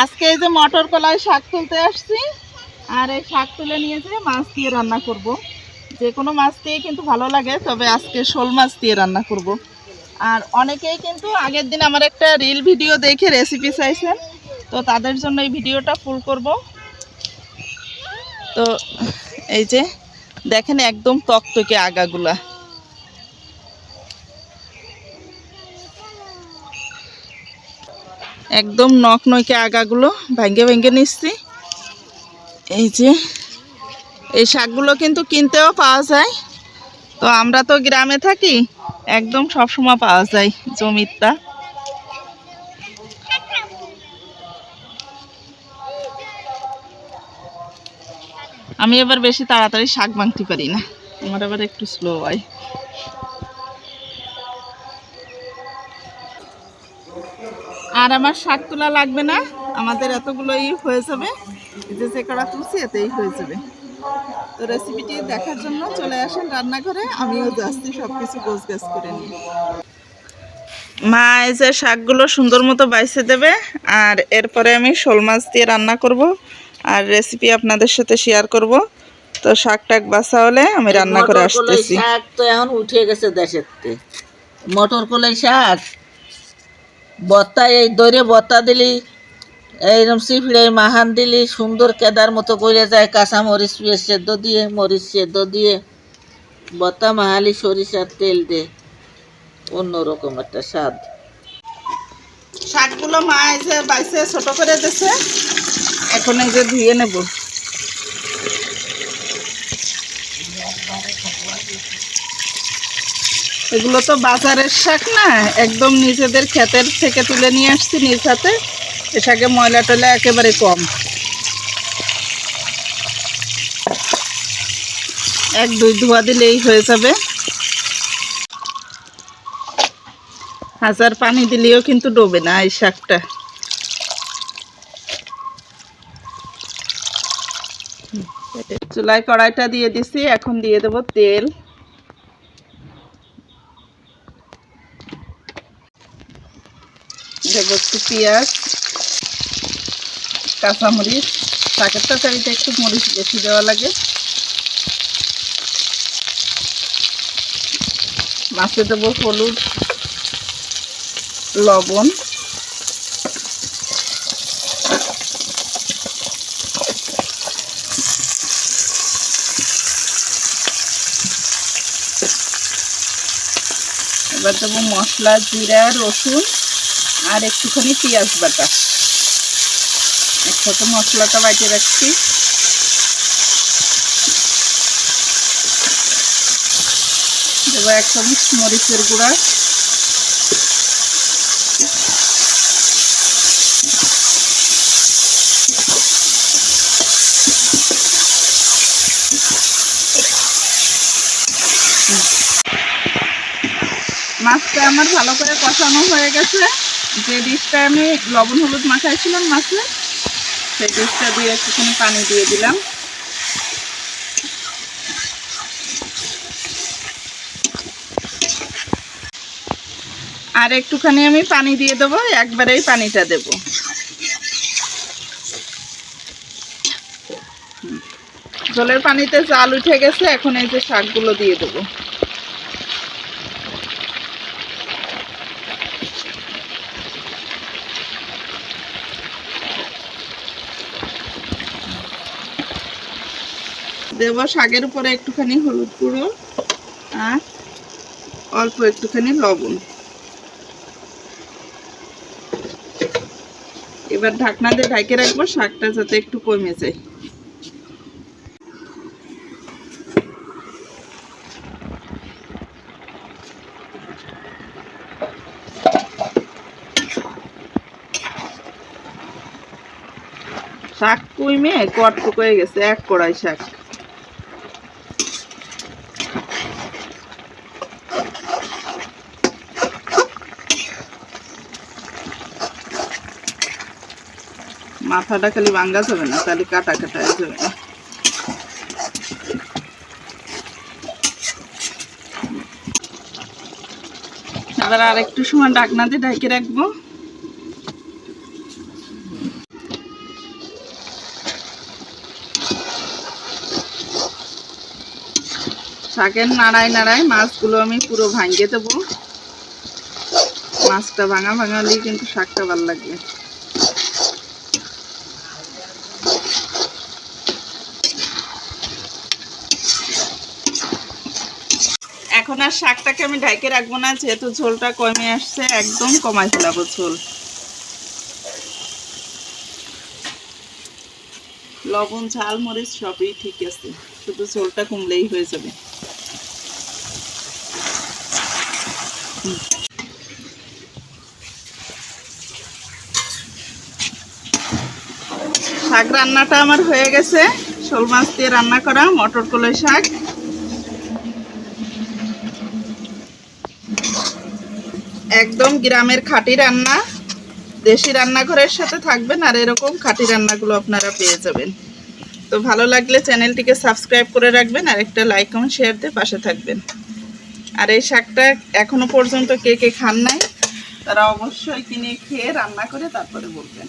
আজকে এই যে মটর কলাই শাক তুলতে আসছি, আর এই শাক তুলে নিয়ে যেয়ে মাছ দিয়ে রান্না করব। যে কোনো মাছ দিয়ে কিন্তু ভালো লাগে, তবে আজকে শোল মাছ দিয়ে রান্না করব। আর অনেকেই কিন্তু আগের দিন আমার একটা রিল ভিডিও দেখে রেসিপি চাইছেন, তো তাদের জন্য এই ভিডিওটা ফুল করব তো এই যে দেখেন একদম তকতকে আগাগুলা একদম নখ নইকে আগাগুলো ভেঙে ভেঙে নিচ্ছি। এই যে, এই শাকগুলো কিন্তু কিনতেও পাওয়া যায়। তো আমরা তো গ্রামে থাকি, একদম সবসময় পাওয়া যায় জমিরটা আমি এবার বেশি তাড়াতাড়ি শাক ভাঙতে পারি না। আমার আবার একটু স্লো হয়। আর আমার শাক তোলা লাগবে না। আমাদের এতগুলোই হয়ে যাবে। যে যে কড়া তুলছি এতেই হয়ে যাবে। তো রেসিপিটি দেখার জন্য চলে আসেন রান্নাঘরে। আমিও যাচ্ছি সব কিছু গোছ গাছ করে নিই। মা এই যে শাকগুলো সুন্দর মতো বাইছে দেবে। আর এরপরে আমি শোল মাছ দিয়ে রান্না করব। আর রেসিপি আপনাদের সাথে শেয়ার করব। তো শাক টাক বাসা হলে আমি রান্না করে আসতেছি। শাক তো এখন উঠে গেছে দেশের মটর কলাই শাক? বত্তা এই দইরে বত্তা দিলি এইরকম সিফড়ে মাহান দিলি, সুন্দর কেদার মতো করে যায়, কাঁচা মরিচ পিঁয়াজ সেদ্ধ দিয়ে, মরিচ সেদ্ধ দিয়ে, বত্তা মাহালি সরিষার তেল দে, অন্যরকম একটা স্বাদ। শাকগুলো মা এই যে বাইছে, ছোট করে দিছে, এখন এই যে ধুয়ে নেব। এগুলো তো বাজারের শাক না, একদম নিজেদের ক্ষেতের থেকে তুলে নিয়ে আসছি নিজ হাতে। এ শাকে ময়লা টয়লা একেবারে কম। এক, দুই ধোয়া দিলেই হয়ে যাবে। হাজার পানি দিলেও কিন্তু ডোবে না এই শাকটা। চুলায় কড়াইটা দিয়ে দিছি, এখন দিয়ে দেবো তেল। দেবো একটু পেঁয়াজ, কাঁচামরিচ। শাকের তরকারিতে একটু মরিচ বেশি দেওয়া লাগে। মাছে দেবো হলুদ, লবণ। এবার দেবো মশলা, জিরা, রসুন। আর একটুখানি পেঁয়াজ বাটা। একসাথে মশলাটা বাটিয়ে রাখছি। দেবো এক চামচ মরিচের গুঁড়া। মাছটা আমার ভালো করে কষানো হয়ে গেছে। যে ডিশটা আমি লবণ, হলুদ মাখাইছিলাম মাছে, সেই ডিশটা দিয়ে একটুখানি পানি দিয়ে দিলাম আর একটুখানি আমি পানি দিয়ে দেবো, একবারেই পানিটা দেব। জলের পানিতে জাল উঠে গেছে, এখন এই যে শাকগুলো দিয়ে দেবো দেব শাকের উপরে একটুখানি হলুদ গুঁড়ো আর অল্প একটুখানি লবণ। এবার ঢাকনা দিয়ে ঢাকে রাখব, শাকটা যাতে একটু কমে যায়। শাক কইমে কট হয়ে গেছে, এক কড়াই শাক। মাথাটা খালি ভাঙ্গা যাবে না, তাহলে কাটা কাটা যাবে। না এবার আর একটু সময় ডাকনাতে ঢাকে রাখব। শাকের নাড়ায় নাড়ায় মাছগুলো আমি পুরো ভাঙিয়ে দেবো। মাছটা ভাঙা ভাঙালেই কিন্তু শাকটা ভালো লাগবে এখন আর শাকটাকে আমি ঢাকে রাখব না, যেহেতু ঝোলটা কমে আসছে, একদম কমাই ফেলাবো ঝোল। লবণ, ঝাল, মরিচ সবই ঠিক আছে, শুধু ঝোলটা কমলেই হয়ে যাবে। শাক রান্নাটা আমার হয়ে গেছে। শোল মাছ দিয়ে রান্না করা, মটর কলাই শাক। একদম গ্রামের খাঁটি রান্না। দেশি রান্নাঘরের সাথে থাকবেন আর এরকম খাঁটি রান্নাগুলো আপনারা পেয়ে যাবেন। তো ভালো লাগলে চ্যানেলটিকে সাবস্ক্রাইব করে রাখবেন আর একটা লাইক কমেন্ট শেয়ার দিয়ে পাশে থাকবেন। আর এই শাকটা এখনও পর্যন্ত কে কে খান নাই, তারা অবশ্যই কিনে খেয়ে রান্না করে তারপরে বলবেন।